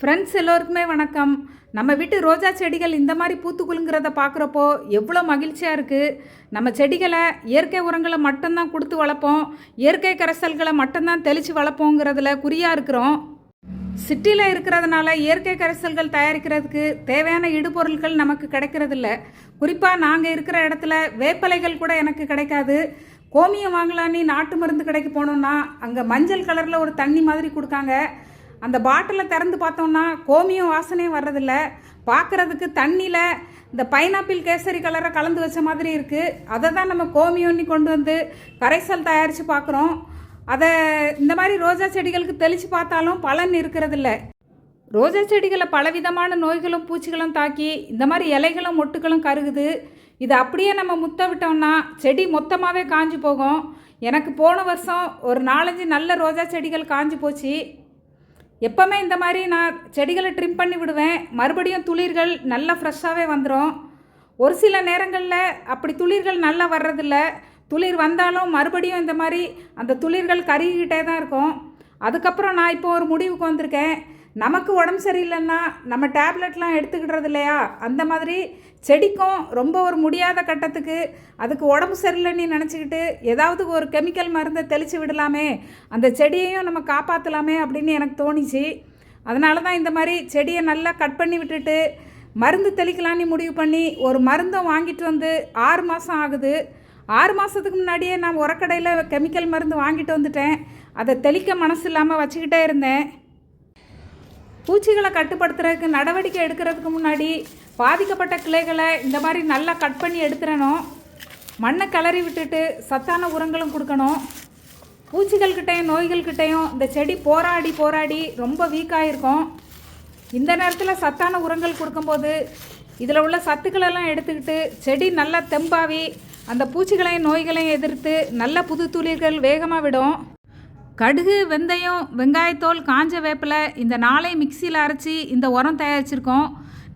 Friends எல்லோருக்குமே வணக்கம். நம்ம வீட்டு ரோஜா செடிகள் இந்த மாதிரி பூத்துக்குலுங்கிறத பார்க்குறப்போ எவ்வளோ மகிழ்ச்சியாக இருக்குது நம்ம செடிகளை இயற்கை உரங்களை மட்டும்தான் கொடுத்து வளர்ப்போம். இயற்கை கரைசல்களை மட்டும்தான் தெளித்து வளர்ப்போங்கிறதுல குறியாக இருக்கிறோம். சிட்டியில் இருக்கிறதுனால இயற்கை கரைசல்கள் தயாரிக்கிறதுக்கு தேவையான இடுபொருட்கள் நமக்கு கிடைக்கிறதில்ல. குறிப்பாக நாங்கள் இருக்கிற இடத்துல வேப்பலைகள் கூட எனக்கு கிடைக்காது. கோமியம் வாங்கலான்னு நாட்டு மருந்து கடைக்கு போனோம்னா அங்கே மஞ்சள் கலரில் ஒரு தண்ணி மாதிரி கொடுக்காங்க. அந்த பாட்டிலை திறந்து பார்த்தோம்னா கோமியம் வாசனையும் வர்றதில்ல. பார்க்குறதுக்கு தண்ணியில் இந்த பைனாப்பிள் கேசரி கலரை கலந்து வச்ச மாதிரி இருக்குது அதை தான் நம்ம கோமியோன்னி கொண்டு வந்து கரைசல் தயாரித்து பார்க்குறோம். அதை இந்த மாதிரி ரோஜா செடிகளுக்கு தெளித்து பார்த்தாலும் பலன் இருக்கிறதில்ல. ரோஜா செடிகளை பலவிதமான நோய்களும் பூச்சிகளும் தாக்கி இந்த மாதிரி இலைகளும் மொட்டுகளும் கருகுது. இது அப்படியே நம்ம முத்த விட்டோம்னா செடி மொத்தமாகவே காஞ்சி போகும். எனக்கு போன வருஷம் ஒரு நாலஞ்சு நல்ல ரோஜா செடிகள் காஞ்சி போச்சு. எப்போவுமே இந்த மாதிரி நான் செடிகளை ட்ரிம் பண்ணி விடுவேன். மறுபடியும் துளிர்கள் நல்லா ஃப்ரெஷ்ஷாகவே வந்துடும் ஒரு சில நேரங்களில் அப்படி துளிர்கள் நல்லா வர்றதில்ல. துளிர் வந்தாலும் மறுபடியும் இந்த மாதிரி அந்த துளிர்கள் கருகிக்கிட்டே தான் இருக்கும். அதுக்கப்புறம் நான் இப்போ ஒரு முடிவுக்கு வந்திருக்கேன். நமக்கு உடம்பு சரியில்லைன்னா நம்ம டேப்லெட்லாம் எடுத்துக்கிடுறது இல்லையா? அந்த மாதிரி செடிக்கும் ரொம்ப ஒரு முடியாத கட்டத்துக்கு அதுக்கு உடம்பு சரியில்லைன்னு நினச்சிக்கிட்டு ஏதாவது ஒரு கெமிக்கல் மருந்தை தெளித்து விடலாமே. அந்த செடியையும் நம்ம காப்பாற்றலாமே அப்படின்னு எனக்கு தோணிச்சு. அதனால தான் இந்த மாதிரி செடியை நல்லா கட் பண்ணி விட்டுட்டு மருந்து தெளிக்கலான்னு முடிவு பண்ணி ஒரு மருந்தும் வாங்கிட்டு வந்து ஆறு மாதம் ஆகுது. ஆறு மாதத்துக்கு முன்னாடியே நான் உரக்கடையில் கெமிக்கல் மருந்து வாங்கிட்டு வந்துட்டேன். அதை தெளிக்க மனசு இல்லாமல் வச்சுக்கிட்டே இருந்தேன். பூச்சிகளை கட்டுப்படுத்துறதுக்கு நடவடிக்கை எடுக்கிறதுக்கு முன்னாடி பாதிக்கப்பட்ட கிளைகளை இந்த மாதிரி நல்லா கட் பண்ணி எடுத்துடணும். மண்ணை கிளறி விட்டுட்டு சத்தான உரங்களும் கொடுக்கணும். பூச்சிகள்கிட்டையும் நோய்கள்கிட்டையும் இந்த செடி போராடி போராடி ரொம்ப வீக்காக இருக்கும் இந்த நேரத்தில் சத்தான உரங்கள் கொடுக்கும்போது இதில் உள்ள சத்துக்களெல்லாம் எடுத்துக்கிட்டு செடி நல்லா தெம்பாவி அந்த பூச்சிகளையும் நோய்களையும் எதிர்த்து நல்ல புது துளிர்கள் வேகமாக விடும். கடுகு வெந்தயம் வெங்காயத்தோல் காஞ்ச வேப்பிலை இந்த நாளை மிக்சியில் அரைச்சி இந்த உரம் தயாரிச்சிருக்கோம்.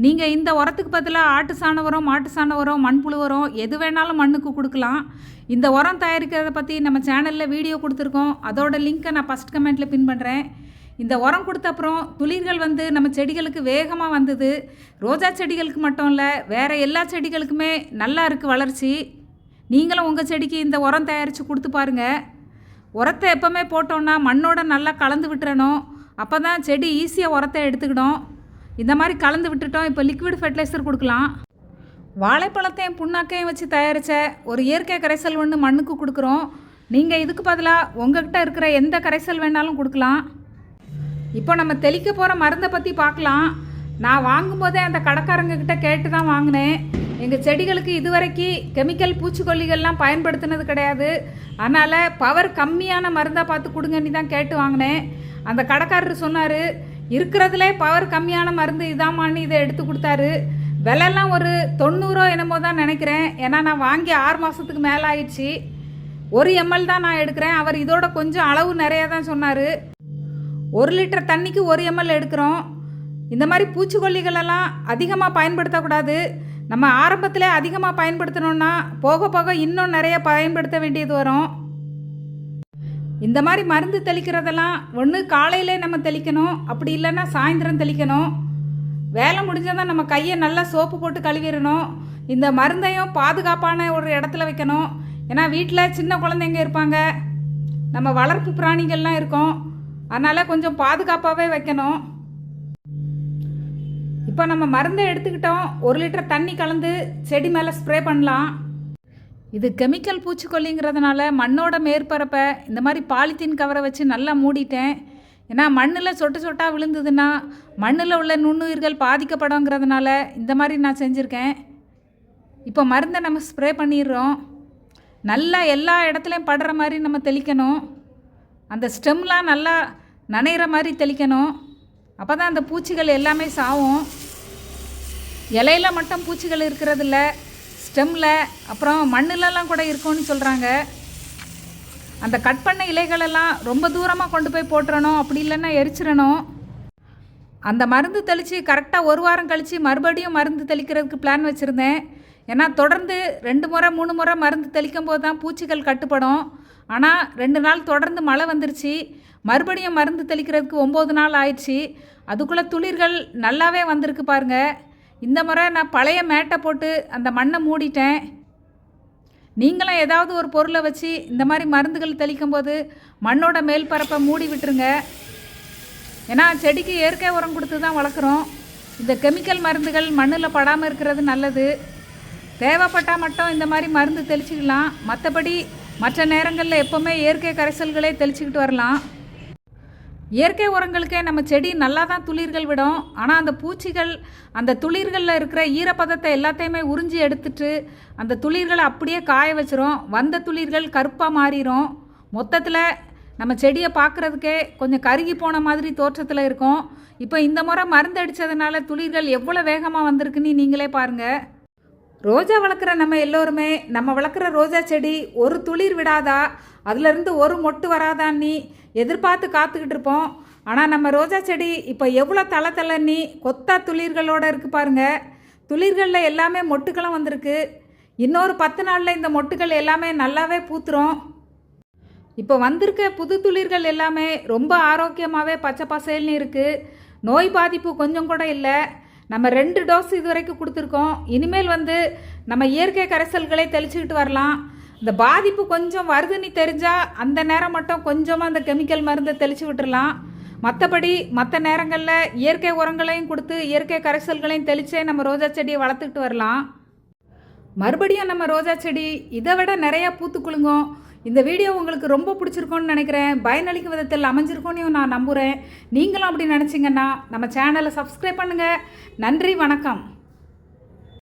நீங்கள் இந்த உரத்துக்கு பதிலாக ஆட்டு சாண உரம் மாட்டு சாண உரம் மண்புழு உரம் எது வேணாலும் மண்ணுக்கு கொடுக்கலாம். இந்த உரம் தயாரிக்கிறத பற்றி நம்ம சேனலில் வீடியோ கொடுத்துருக்கோம். அதோட லிங்க்கை நான் ஃபஸ்ட் கமெண்ட்டில் பின் பண்ணுறேன் இந்த உரம் கொடுத்த அப்புறம் துளிர்கள் வந்து நம்ம செடிகளுக்கு வேகமாக வந்தது. ரோஜா செடிகளுக்கு மட்டும் இல்லை வேறு எல்லா செடிகளுக்குமே நல்லா இருக்குது வளர்ச்சி. நீங்களும் உங்கள் செடிக்கு இந்த உரம் தயாரித்து கொடுத்து பாருங்கள் உரத்தை எப்போவுமே போட்டோன்னா மண்ணோட நல்லா கலந்து விட்டுறணும். அப்போ தான் செடி ஈஸியாக உரத்தை எடுத்துக்கிடும். இந்த மாதிரி கலந்து விட்டுட்டோம் இப்போ லிக்விட் ஃபெர்டிலைசர் கொடுக்கலாம். வாழைப்பழத்தையும் புண்ணாக்கையும் வச்சு தயாரித்த ஒரு இயற்கை கரைசல் ஒன்று மண்ணுக்கு கொடுக்குறோம். நீங்கள் இதுக்கு பதிலாக உங்ககிட்ட இருக்கிற எந்த கரைசல் வேணாலும் கொடுக்கலாம். இப்போ நம்ம தெளிக்க போகிற மருந்தை பற்றி பார்க்கலாம். நான் வாங்கும்போதே அந்த கடைக்காரங்கக்கிட்ட கேட்டு தான் வாங்கினேன். எங்கள் செடிகளுக்கு இதுவரைக்கும் கெமிக்கல் பூச்சிக்கொல்லிகள்லாம் பயன்படுத்தினது கிடையாது. அதனால் பவர் கம்மியான மருந்தாக பார்த்து கொடுங்கன்னு தான் கேட்டு வாங்கினேன். அந்த கடைக்காரர் சொன்னார் இருக்கிறதுலே பவர் கம்மியான மருந்து இதாமான்னு இதை எடுத்து கொடுத்தாரு. விலைலாம் ஒரு தொண்ணூறோ என்னமோ தான் நினைக்கிறேன். ஏன்னா நான் வாங்கி ஆறு மாதத்துக்கு மேலே ஆயிடுச்சு. ஒரு எம்எல் தான் நான் எடுக்கிறேன். அவர் இதோட கொஞ்சம் அளவு நிறையா தான் சொன்னார். ஒரு லிட்டர் தண்ணிக்கு ஒரு எம்எல் எடுக்கிறோம். இந்த மாதிரி பூச்சிக்கொல்லிகளெல்லாம் அதிகமாக பயன்படுத்தக்கூடாது. நம்ம ஆரம்பத்தில் அதிகமாக பயன்படுத்தினோன்னா போக போக இன்னும் நிறைய பயன்படுத்த வேண்டியது வரும். இந்த மாதிரி மருந்து தெளிக்கிறதெல்லாம் ஒன்று காலையிலே நம்ம தெளிக்கணும் அப்படி இல்லைன்னா சாயந்தரம் தெளிக்கணும். வேலை முடிஞ்சதான் நம்ம கையை நல்லா சோப்பு போட்டு கழுவிடணும். இந்த மருந்தையும் பாதுகாப்பான ஒரு இடத்துல வைக்கணும். ஏன்னா வீட்டில் சின்ன குழந்தைங்க இருப்பாங்க. நம்ம வளர்ப்பு பிராணிகள்லாம் இருக்கும். அதனால் கொஞ்சம் பாதுகாப்பாகவே வைக்கணும். இப்போ நம்ம மருந்தை எடுத்துக்கிட்டோம். ஒரு லிட்டர் தண்ணி கலந்து செடி மேலே ஸ்ப்ரே பண்ணலாம். இது கெமிக்கல் பூச்சிக்கொல்லிங்கிறதுனால மண்ணோட மேற்பரப்பை இந்த மாதிரி பாலித்தீன் கவரை வச்சு நல்லா மூடிட்டேன். ஏன்னா மண்ணில் சொட்டு சொட்டாக விழுந்ததுன்னா மண்ணில் உள்ள நுண்ணுயிர்கள் பாதிக்கப்படுங்கிறதுனால இந்த மாதிரி நான் செஞ்சுருக்கேன். இப்போ மருந்தை நம்ம ஸ்ப்ரே பண்ணிடுறோம். நல்லா எல்லா இடத்துலையும் படுற மாதிரி நம்ம தெளிக்கணும். அந்த ஸ்டெம்லாம் நல்லா நனைகிற மாதிரி தெளிக்கணும். அப்போ தான் அந்த பூச்சிகள் எல்லாமே சாவும். இலையில மட்டும் பூச்சிகள் இருக்கிறதில்ல ஸ்டெம்மில் அப்புறம் மண்ணிலலாம் கூட இருக்கும்னு சொல்கிறாங்க அந்த கட் பண்ண இலைகளெல்லாம் ரொம்ப தூரமாக கொண்டு போய் போட்டுறணும் அப்படி இல்லைன்னா எரிச்சிடணும் அந்த மருந்து தெளித்து கரெக்டாக ஒரு வாரம் கழித்து மறுபடியும் மருந்து தெளிக்கிறதுக்கு பிளான் வச்சுருந்தேன். ஏன்னா தொடர்ந்து ரெண்டு முறை மூணு முறை மருந்து தெளிக்கும் போது தான் பூச்சிகள் கட்டுப்படும். ஆனால் ரெண்டு நாள் தொடர்ந்து மழை வந்துருச்சு. மறுபடியும் மருந்து தெளிக்கிறதுக்கு ஒம்பது நாள் ஆயிடுச்சு. அதுக்குள்ளே துளிர்கள் நல்லாவே வந்திருக்கு பாருங்கள் இந்த முறை நான் பழைய மேட்டை போட்டு அந்த மண்ணை மூடிட்டேன். நீங்களும் ஏதாவது ஒரு பொருளை வச்சு இந்த மாதிரி மருந்துகள் தெளிக்கும் போது மண்ணோட மேல் பரப்பை மூடி விட்டுருங்க. ஏன்னா செடிக்கு இயற்கை உரம் கொடுத்து தான் வளர்க்குறோம். இந்த கெமிக்கல் மருந்துகள் மண்ணில் படாமல் இருக்கிறது நல்லது. தேவைப்பட்டால் மட்டும் இந்த மாதிரி மருந்து தெளிச்சுக்கலாம். மற்றபடி மற்ற நேரங்களில் எப்போவுமே இயற்கை கரைசல்களே தெளிச்சுக்கிட்டு வரலாம். இயற்கை உரங்களுக்கே நம்ம செடி நல்லா தான் துளிர்கள் விடும். ஆனால் அந்த பூச்சிகள் அந்த துளிர்களில் இருக்கிற ஈரப்பதத்தை எல்லாத்தையுமே உறிஞ்சி எடுத்துட்டு அந்த துளிர்களை அப்படியே காய வச்சிரும். வந்த துளிர்கள் கருப்பாக மாறிடும் மொத்தத்தில் நம்ம செடியை பார்க்குறதுக்கே கொஞ்சம் கருகி போன மாதிரி தோற்றத்தில் இருக்கும். இப்போ இந்த முறை மருந்து அடித்ததுனால துளிர்கள் எவ்வளோ வேகமாக வந்திருக்குன்னு நீங்களே பாருங்கள் ரோஜா வளர்க்குற நம்ம எல்லோருமே நம்ம வளர்க்குற ரோஜா செடி ஒரு துளிர் விடாதா? அதுலேருந்து ஒரு மொட்டு வராதான்னு எதிர்பார்த்து காத்துக்கிட்டு இருப்போம். ஆனால் நம்ம ரோஜா செடி இப்போ எவ்வளோ தலை தலைன்னு கொத்தா துளிர்களோட இருக்குது பாருங்க. துளிர்களில் எல்லாமே மொட்டுக்களும் வந்திருக்கு. இன்னொரு பத்து நாளில் இந்த மொட்டுகள் எல்லாமே நல்லாவே பூத்துரும். இப்போ வந்திருக்க புது துளிர்கள் எல்லாமே ரொம்ப ஆரோக்கியமாகவே பச்சை பசேல்னு இருக்குது நோய் பாதிப்பு கொஞ்சம் கூட இல்லை. நம்ம ரெண்டு டோஸ் இது வரைக்கும் கொடுத்துருக்கோம். இனிமேல் வந்து நம்ம இயற்கை கரைசல்களை தெளிச்சுக்கிட்டு வரலாம். இந்த பாதிப்பு கொஞ்சம் வருதுன்னு தெரிஞ்சால் அந்த நேரம் மட்டும் கொஞ்சமாக அந்த கெமிக்கல் மருந்தை தெளித்து விட்டுடலாம் மற்றபடி மற்ற நேரங்களில் இயற்கை உரங்களையும் கொடுத்து இயற்கை கரைசல்களையும் தெளித்தே நம்ம ரோஜா செடியை வளர்த்துக்கிட்டு வரலாம். மறுபடியும் நம்ம ரோஜா செடி இதை விட நிறையா பூத்து குலுங்கும். இந்த வீடியோ உங்களுக்கு ரொம்ப பிடிச்சிருக்கோன்னு நினைக்கிறேன். பயனளிக்கும் விதத்தில் அமைஞ்சிருக்கோன்னு நான் நம்புகிறேன் நீங்களும் அப்படி நினச்சிங்கன்னா நம்ம சேனலை சப்ஸ்கிரைப் பண்ணுங்கள் நன்றி வணக்கம்.